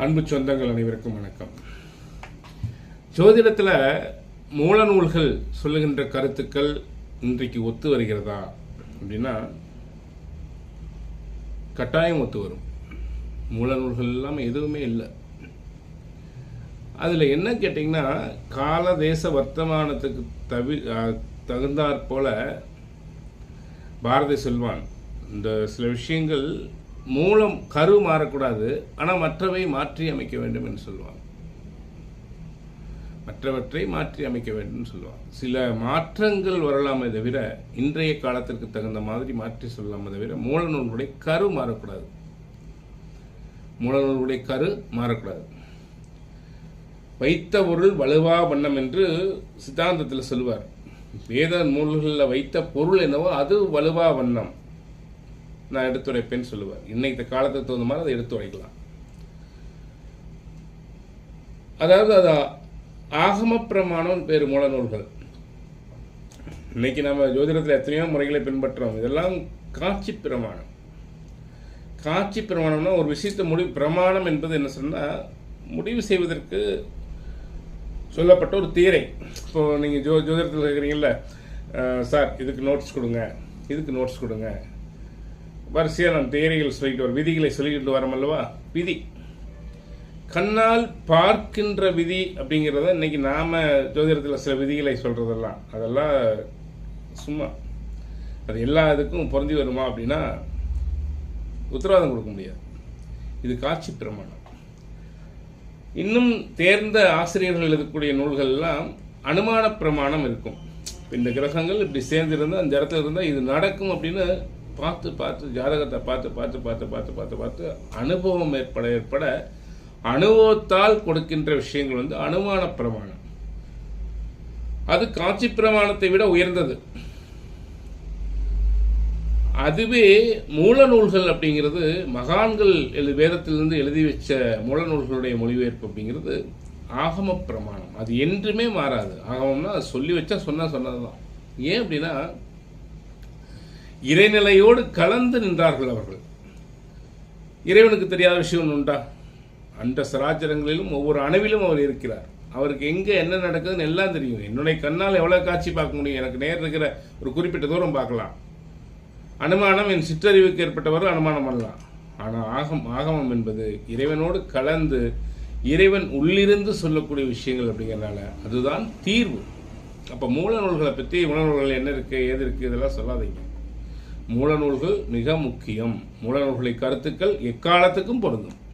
அன்பு சொந்தங்கள் அனைவருக்கும் வணக்கம். ஜோதிடத்தில் மூல நூல்கள் சொல்லுகின்ற கருத்துக்கள் இன்றைக்கு ஒத்து வருகிறதா அப்படின்னா கட்டாயம் ஒத்து வரும். மூல நூல்கள் இல்லாமல் எதுவுமே இல்லை. அதில் என்ன கேட்டிங்கன்னா கால தேச வர்த்தமானத்துக்கு தவி அஹ், தகுந்தாற் போல பாரதி செல்வான் இந்த சில விஷயங்கள் மூலம் கரு மாறக்கூடாது ஆனால் மற்றவை மாற்றி அமைக்க வேண்டும் என்று சொல்லுவான் மற்றவற்றை மாற்றி அமைக்க வேண்டும் சொல்லுவான் சில மாற்றங்கள் வரலாமே தவிர இன்றைய காலத்திற்கு தகுந்த மாதிரி மாற்றி சொல்லலாமே தவிர மூலநூலுடைய கரு மாறக்கூடாது. மூலநூல்களுடைய கரு மாறக்கூடாது. வைத்த பொருள் வலுவா வண்ணம் என்று சித்தாந்தத்தில் சொல்லுவார். வேத நூல்களில் வைத்த பொருள் என்னவோ அது வலுவா வண்ணம். நான் எடுத்துரைப்பேன்னு சொல்லுவார். இன்னைக்கு காலத்துக்கு தகுந்த மாதிரி அதை எடுத்துரைக்கலாம். அதாவது அது ஆகம பிரமாணம் பேர் மூல நூல்கள். இன்னைக்கு நம்ம ஜோதிடத்தில் எத்தனையோ முறைகளை பின்பற்றுறோம் இதெல்லாம் காட்சி பிரமாணம். காட்சி பிரமாணம்னா ஒரு விஷயத்தை முடிவு பிரமாணம் என்பது என்ன சொன்னால் முடிவு செய்வதற்கு சொல்லப்பட்ட ஒரு தீரை. இப்போது நீங்கள் ஜோ ஜோதிடத்தில் கேட்குறீங்கல்ல சார் இதுக்கு நோட்ஸ் கொடுங்க. இதுக்கு நோட்ஸ் கொடுங்க. வரிசையாக நம் தேரிகள் சொல்லிட்டு வர விதிகளை சொல்லிக்கிட்டு வரோம் அல்லவா? விதி. கண்ணால் பார்க்கின்ற விதி அப்படிங்கிறத இன்னைக்கு நாம ஜோதிடத்தில் சில விதிகளை சொல்றதெல்லாம். அதெல்லாம் சும்மா. அது எல்லா இதுக்கும் பொருந்தி வருமா அப்படின்னா உத்தரவாதம் கொடுக்க முடியாது. இது காட்சி பிரமாணம். இன்னும் தேர்ந்த ஆசிரியர்கள் எழுதக்கூடிய நூல்கள் எல்லாம் அனுமான பிரமாணம் இருக்கும். இந்த கிரகங்கள் இப்படி சேர்ந்திருந்தால் அந்த இடத்துல இருந்தால் இது நடக்கும் அப்படின்னு பார்த்து பார்த்து ஜாதகத்தை பார்த்து பார்த்து பார்த்து பார்த்து பார்த்து பார்த்து அனுபவம் ஏற்பட ஏற்பட அனுபவத்தால் கொடுக்கின்ற விஷயங்கள் வந்து அனுமான பிரமாணம். அது காட்சி பிரமாணத்தை விட உயர்ந்தது. அதுவே மூல நூல்கள் அப்படிங்கிறது மகான்கள் எழு வேதத்திலிருந்து எழுதி வச்ச மூல நூல்களுடைய மொழிபெயர்ப்பு அப்படிங்கிறது ஆகம பிரமாணம். அது என்றுமே மாறாது. ஆகமம்னா அது சொல்லி வச்சா சொன்னா சொன்னதுதான். ஏன் அப்படின்னா இறைநிலையோடு கலந்து நின்றார்கள் அவர்கள். இறைவனுக்கு தெரியாத விஷயம் ஒன்று உண்டா? அந்த சராச்சரங்களிலும் ஒவ்வொரு அணுவிலும் அவர் இருக்கிறார். அவருக்கு எங்கே என்ன நடக்குதுன்னு எல்லாம் தெரியும். என்னுடைய கண்ணால் எவ்வளோ காட்சி பார்க்க முடியும்? எனக்கு நேர் இருக்கிற ஒரு குறிப்பிட்ட தூரம் பார்க்கலாம். அனுமானம் என் சிற்றறிவுக்கு ஏற்பட்டவர் அனுமானம் பண்ணலாம். ஆனால் ஆகம் ஆகமம் என்பது இறைவனோடு கலந்து இறைவன் உள்ளிருந்து சொல்லக்கூடிய விஷயங்கள் அப்படிங்கிறனால அதுதான் தீர்வு. அப்போ மூல நூல்களை பற்றி உணர்வுகள் என்ன இருக்குது ஏது இருக்குது இதெல்லாம் சொல்லாதீங்க. மூலநூல்கள் மிக முக்கியம். மூலநூல்களின் கருத்துக்கள் எக்காலத்துக்கும் பொருந்தும்.